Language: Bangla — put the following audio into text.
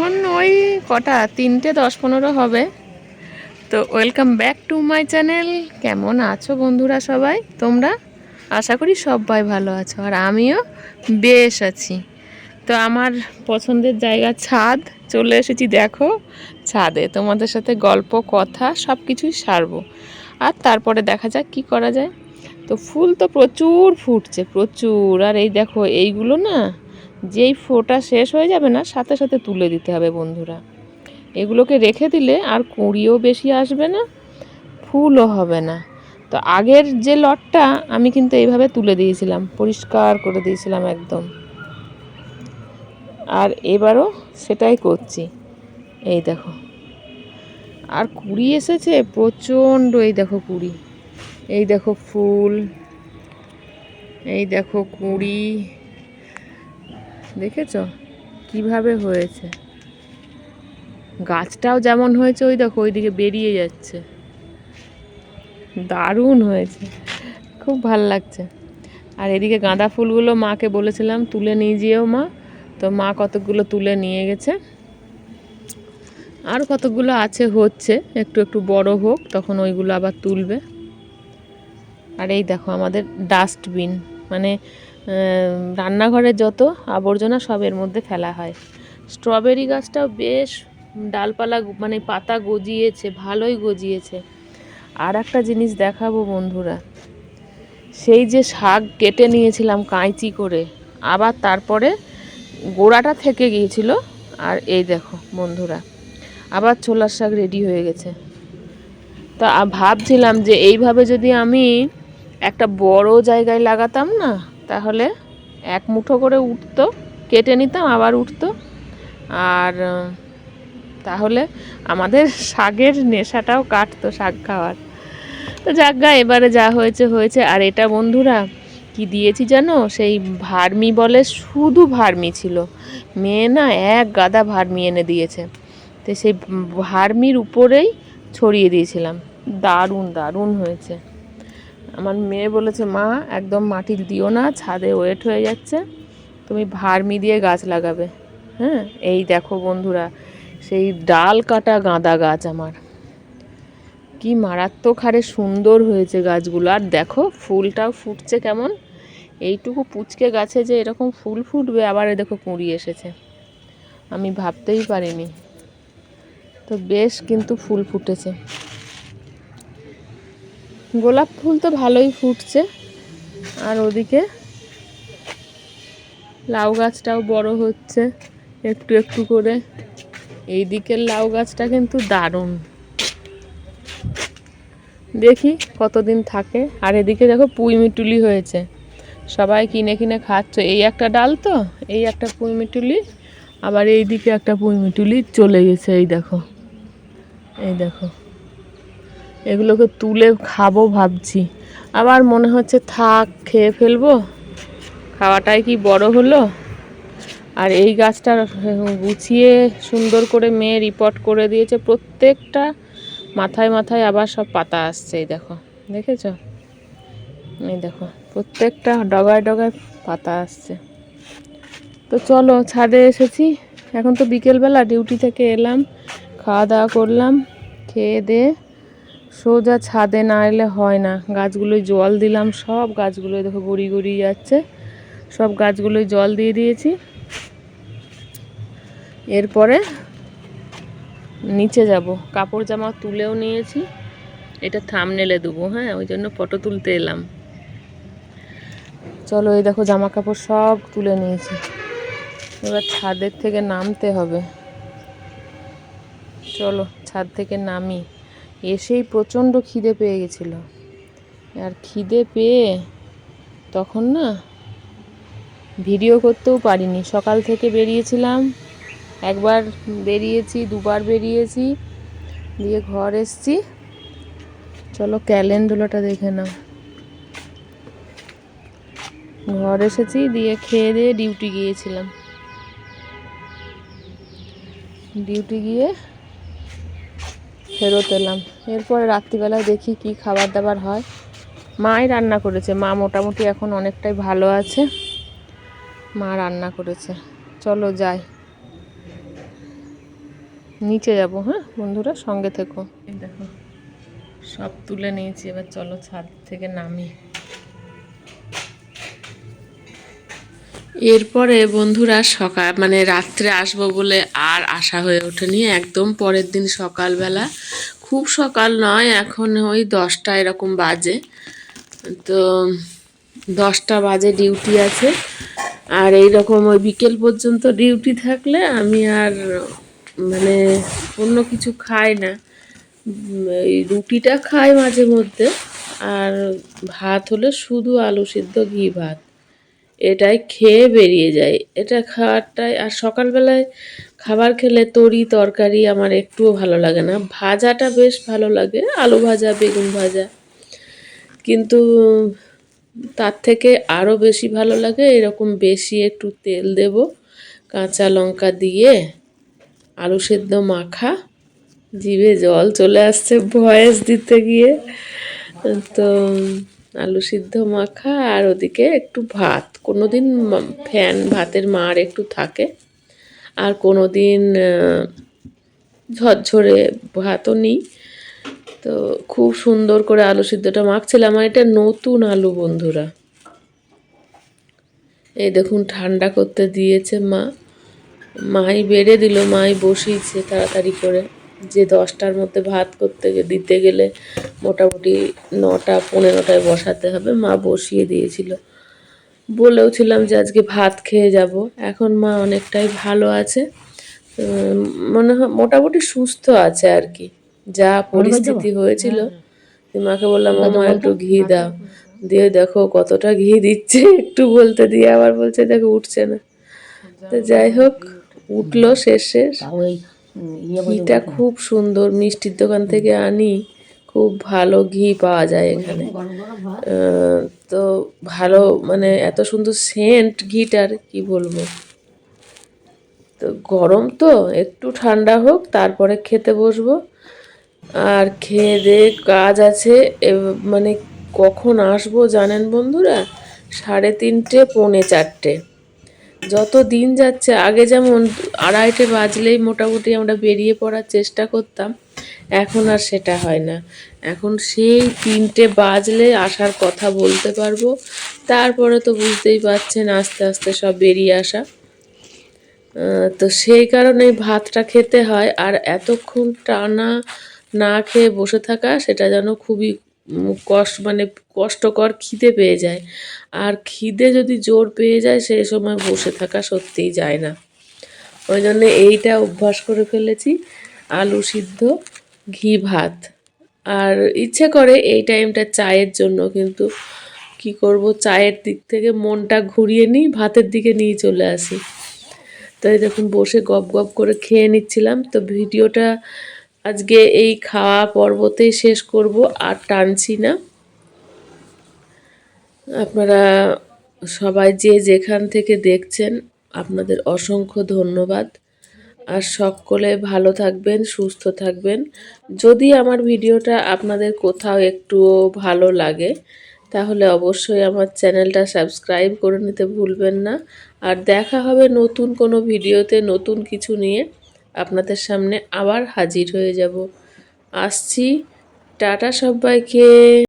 এখন ওই কটা? তিনটে, দশ, পনেরো হবে। তো welcome back to my channel কেমন আছো বন্ধুরা সবাই? তোমরা? আশা করি সবাই ভালো আছো। আর আমিও বেশ আছি। তো আমার পছন্দের জায়গা ছাদ। চলে এসেছি, দেখো, ছাদে। তোমাদের সাথে গল্প, কথা সব কিছুই সারবো। আর তারপরে দেখা যাক কি করা যায়। তো ফুল তো প্রচুর ফুটছে, প্রচুর। আর এই দেখো, এইগুলো না যেই ফোটা শেষ হয়ে যাবে না, সাথে সাথে তুলে দিতে হবে বন্ধুরা। এগুলোকে রেখে দিলে আর কুঁড়িও বেশি আসবে না, ফুলও হবে না। তো আগের যে লটটা আমি কিন্তু এইভাবে তুলে দিয়েছিলাম, পরিষ্কার করে দিয়েছিলাম একদম। আর এবারও সেটাই করছি। এই দেখো। আর কুড়ি এসেছে, প্রচণ্ড এই দেখো কুড়ি। এই দেখো ফুল। এই দেখো কুড়ি। দেখেছ? কীভাবে হয়েছে? গাছটাও যেমন হয়েছে, ওই দেখো, ওইদিকে বেরিয়ে যাচ্ছে। দারুণ হয়েছে। খুব ভালো লাগছে। আর এদিকে গাঁদা ফুলগুলো মাকে বলেছিলাম, তুলে নিয়ে যেও মা। তো মা কতগুলো তুলে নিয়ে গেছে। আর কতগুলো আছে, হচ্ছে। একটু একটু বড় হোক, তখন ওইগুলো আবার তুলবে। আর এই দেখো, আমাদের ডাস্টবিন। মানে রান্নাঘরের যত আবর্জনা সব এর মধ্যে ফেলা হয়। স্ট্রবেরি গাছটাও বেশ ডালপালা মানে পাতা গজিয়েছে, ভালোই গজিয়েছে। আর একটা জিনিস দেখাবো বন্ধুরা, সেই যে শাক কেটে নিয়েছিলাম কাঁচি করে, আবার তারপরে গোড়াটা থেকে গিয়েছিল। আর এই দেখো বন্ধুরা, আবার ছোলার শাক রেডি হয়ে গেছে। তা ভাবছিলাম যে এইভাবে যদি আমি একটা বড় জায়গায় লাগাতাম না তাহলে এক মুঠো করে উঠতো, কেটে নিতাম, আবার উঠতো। আর, তাহলে আমাদের শাকের নেশাটাও কাটতো শাক খাওয়ার। তো যাজ্ঞা এবারে যা হয়েছে হয়েছে। আর এটা বন্ধুরা, কি দিয়েছি জানো? সেই ভার্মি বলে শুধু ভার্মি ছিল। মেয়ে না, এক গাদা ভার্মি এনে দিয়েছে। তো সেই ভার্মির উপরেই ছড়িয়ে দিয়েছিলাম। দারুণ দারুণ হয়েছে। আমার মেয়ে বলেছে, মা, একদম মাটি দিও না, ছাদে ওয়েট হয়ে যাচ্ছে, তুমি ভার্মি দিয়ে গাছ লাগাবে। হ্যাঁ এই দেখো বন্ধুরা, সেই ডাল কাটা গাঁদা গাছ আমার। কি মারাত্মক হারে সুন্দর হয়েছে গাছগুলো। আর দেখো, ফুলটাও ফুটছে কেমন। এইটুকু পুচকে গাছে যে এরকম ফুল ফুটবে, আবার দেখো কুঁড়ি এসেছে। আমি ভাবতেই পারিনি। তো বেশ কিন্তু ফুল ফুটেছে। গোলাপ ফুল তো ভালোই ফুটছে। আর ওদিকে লাউ গাছটাও বড় হচ্ছে একটু একটু করে। এই দিকের লাউ গাছটা কিন্তু দারুণ। দেখি কতদিন থাকে। আর এদিকে দেখো পুঁই মিটুলি হয়েছে। সবাই কিনে কিনে খাচ্ছ। এই একটা ডাল তো, এই একটা পুঁই মিটুলি, আবার এই দিকে একটা পুঁই মিটুলি চলে গেছে, এই দেখো। এই দেখো। এগুলোকে তুলে খাব ভাবছি। আবার মনে হচ্ছে থাক, খেয়ে ফেলব। খাওয়াটাই কি বড় হলো? আর এই গাছটা গুছিয়ে সুন্দর করে মেয়ে রিপোর্ট করে দিয়েছে, প্রত্যেকটা মাথায় মাথায় আবার সব পাতা আসছে, এই দেখো। দেখেছ? এই দেখো, প্রত্যেকটা ডগায় ডগায় পাতা আসছে। তো চলো, ছাদে এসেছি। এখন তো বিকেলবেলা ডিউটি থেকে এলাম, খাওয়া দাওয়া করলাম, খেয়ে দিয়ে সোজা ছাদে না এলে হয় না। গাছগুলোয় জল দিলাম, সব গাছগুলোয় দেখো গড়ি গড়িয়ে যাচ্ছে। সব গাছগুলোয় জল দিয়ে দিয়েছি। এরপরে নিচে যাব। কাপড় জামা তুলেও নিয়েছি। এটা থামনেলে দেবো হ্যাঁ ওই জন্য ফটো তুলতে এলাম। চলো এই দেখো জামা কাপড় সব তুলে নিয়েছি। এবার ছাদের থেকে নামতে হবে। চলো ছাদ থেকে নামি। এসেই প্রচণ্ড খিদে পেয়ে গেছিল। আর খিদে পেয়ে তখন না ভিডিও করতেও পারিনি। সকাল থেকে বেরিয়েছিলাম, একবার বেরিয়েছি, দুবার বেরিয়েছি, দিয়ে ঘর এসছি। চলো ক্যালেন্ডুলাটা দেখে নাও। ঘর এসেছি, দিয়ে খেয়ে দিয়ে ডিউটি গিয়েছিলাম। ডিউটি গিয়ে ফেরত এলাম। এরপরে রাত্রিবেলায় দেখি কি খাবার দাবার হয়। মাই রান্না করেছে। মা মোটামুটি এখন অনেকটাই ভালো আছে। মা রান্না করেছে। চলো যাই। নিচে যাব হ্যাঁ? বন্ধুরা, সঙ্গে থেকো। দেখো, সব তুলে নিয়েছি। এবার চলো ছাদ থেকে নামি। এরপরে বন্ধুরা সকাল মানে রাত্রে আসব বলে আর আসা হয়ে ওঠেনি। একদম পরের দিন সকালবেলা। খুব সকাল নয়, এখন ওই দশটা এরকম বাজে। তো দশটা বাজে ডিউটি আছে। আর এই রকম ওই বিকেল পর্যন্ত ডিউটি থাকলে আমি আর মানে অন্য কিছু খাই না। এই রুটিটা খাই মাঝে মধ্যে। আর ভাত হলে শুধু আলু সিদ্ধ, ঘি ভাত। এটাই খেয়ে বেরিয়ে যায়। এটা খাওয়ারটাই, আর সকালবেলায় খাবার খেলে তরি, তরকারি আমার একটুও ভালো লাগে না। ভাজাটা বেশ ভালো লাগে, আলু ভাজা, বেগুন ভাজা। কিন্তু তার থেকে আরও বেশি ভালো লাগে, এরকম বেশি একটু তেল দেব, কাঁচা লঙ্কা দিয়ে, আলু সেদ্ধ মাখা, জিভে জল চলে আসছে ভয়েস দিতে গিয়ে। তো আলু সিদ্ধ মাখা আর ওদিকে একটু ভাত। কোনো দিন ফ্যান ভাতের মার একটু থাকে। আর কোনো দিন ঝরঝরে ভাতও নিই। তো খুব সুন্দর করে আলু সিদ্ধটা মাখছিলাম। আর এটা নতুন আলু, বন্ধুরা। এই দেখুন, ঠান্ডা করতে দিয়েছে মা। মাই বেড়ে দিল, মাই বসিয়েছে তাড়াতাড়ি করে। যে দশটার মধ্যে ভাত করতে দিতে গেলে মোটামুটি নটা পনেরোটায় বসাতে হবে। মা বসিয়ে দিয়েছিল। বলেও ছিলাম যে আজকে ভাত খেয়ে যাব। এখন মা অনেকটাই ভালো আছে। মনে হয় মোটামুটি সুস্থ আছে আর কি। যা পরিস্থিতি হয়েছিল। মাকে বললাম মা একটু ঘি দাও। দিয়ে দেখো কতটা ঘি দিচ্ছে। একটু বলতে দিয়ে আবার বলছে দেখো উঠছে না। তো যাই হোক উঠল শেষে ইয়ে ঘিটা খুব সুন্দর মিষ্টির দোকান থেকে আনি খুব ভালো ঘি পাওয়া যায় এখানে। তো ভালো মানে এত সুন্দর সেন্ট ঘিটার কি বলব? তো গরম তো একটু ঠান্ডা হোক তারপরে খেতে বসবো। আর খেয়ে দিয়ে কাজ আছে মানে কখন আসব জানেন বন্ধুরা? সাড়ে তিনটে পৌনে চারটে। যত দিন যাচ্ছে, আগে যেমন আড়াইটে বাজলেই মোটামুটি আমরা বেরিয়ে পড়ার চেষ্টা করতাম, এখন আর সেটা হয় না। এখন সেই তিনটে বাজলে আসার কথা বলতে পারব, তারপরে তো বুঝতেই পারছেন আস্তে আস্তে সব বেরিয়ে আসা। তো সেই কারণে ভাতটা খেতে হয়, আর এতক্ষণ টানা না খেয়ে বসে থাকা, সেটা যেন খুবই কষ্ট মানে কষ্টকর খিদে পেয়ে যায়। আর খিদে যদি জোর পেয়ে যায় সেই সময় বসে থাকা সত্যিই যায় না। ওই জন্য এইটা অভ্যাস করে ফেলেছি, আলু সিদ্ধ, ঘি ভাত। আর ইচ্ছে করে এই টাইমটা চায়ের জন্য, কিন্তু কি করব, চায়ের দিক থেকে মনটা ঘুরিয়ে নিই, ভাতের দিকে নিয়ে চলে আসি। তো এই দেখুন, বসে গপ গপ করে খেয়ে নিচ্ছিলাম। তো ভিডিওটা আজকে এই খাওয়া পর্বতেই শেষ করব, আর টানছি না। আপনারা সবাই যে যেখান থেকে দেখছেন, আপনাদের অসংখ্য ধন্যবাদ। আর সকলে ভালো থাকবেন, সুস্থ থাকবেন। যদি আমার ভিডিওটা আপনাদের কোথাও একটুও ভালো লাগে, তাহলে অবশ্যই আমার চ্যানেলটা সাবস্ক্রাইব করে নিতে ভুলবেন না। আর দেখা হবে নতুন কোনো ভিডিওতে নতুন কিছু নিয়ে। আপনাদের সামনে আবার হাজির হয়ে যাব। আসছি। টাটা সবাইকে।